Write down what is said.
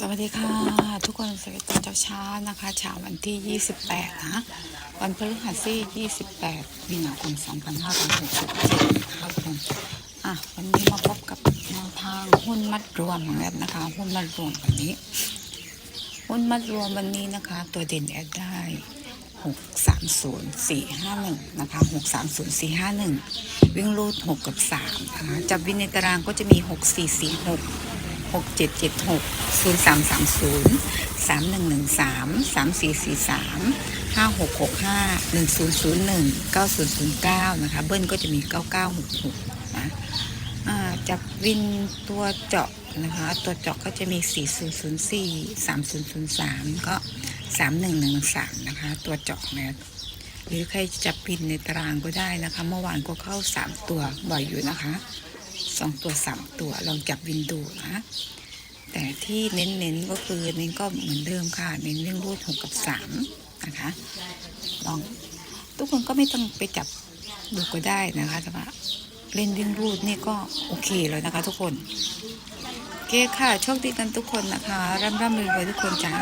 สวัสดีค่ะ ทุกคนสวัสดีตอนเช้าๆนะคะเช้าวันที่ 28 นะ วันพฤหัสที่28 มีนาคม 2567ครับผมอะวันนี้มาพบกับแนวทางหุ้นมัดรวมของแอดนะคะ หุ้นมัดรวมวันนี้ หุ้นมัดรวมวันนี้นะคะ ตัวเด่นแอดได้ 630451 นะคะ 630451 วิ่งรูด 6 กับ 3 นะคะ จับวินในตารางก็จะมี 6446 หกเจ็ดเจ็ดหกศูนย์สามสามศูนย์สามหนึ่งหนึ่งสามสามสี่สี่สามห้าหกหกห้าหนึ่งศูนย์ศูนย์หนึ่งเก้าศูนย์ศูนย์เก้านะคะเบิ้ลก็จะมีเก้าเก้าหกหกนะจับวินตัวเจาะนะคะ ตัวเจาะก็จะมีสี่ศูนย์ศูนย์สี่สามศูนย์ศูนย์สามก็สามหนึ่งหนึ่งสามนะคะ ตัวเจาะเนะหรือใครจับพินในตารางก็ได้นะคะ เมื่อวานก็เข้าสามตัวบ่อยอยู่นะคะ สองตัวสามตัวลองจับวินดูนะ แต่ที่เน้นๆก็คือเน้นก็เหมือนเดิมค่ะ เน้นเรื่องรูดหกกับสามนะคะลองทุกคนก็ไม่ต้องไปจับดูก็ได้นะคะแต่ว่าเล่นเรื่องรูดนี่ก็โอเคแล้วนะคะ ทุกคนโอเคค่ะโชคดีกันทุกคนนะคะร่ำร่ำรวยทุกคนจ้า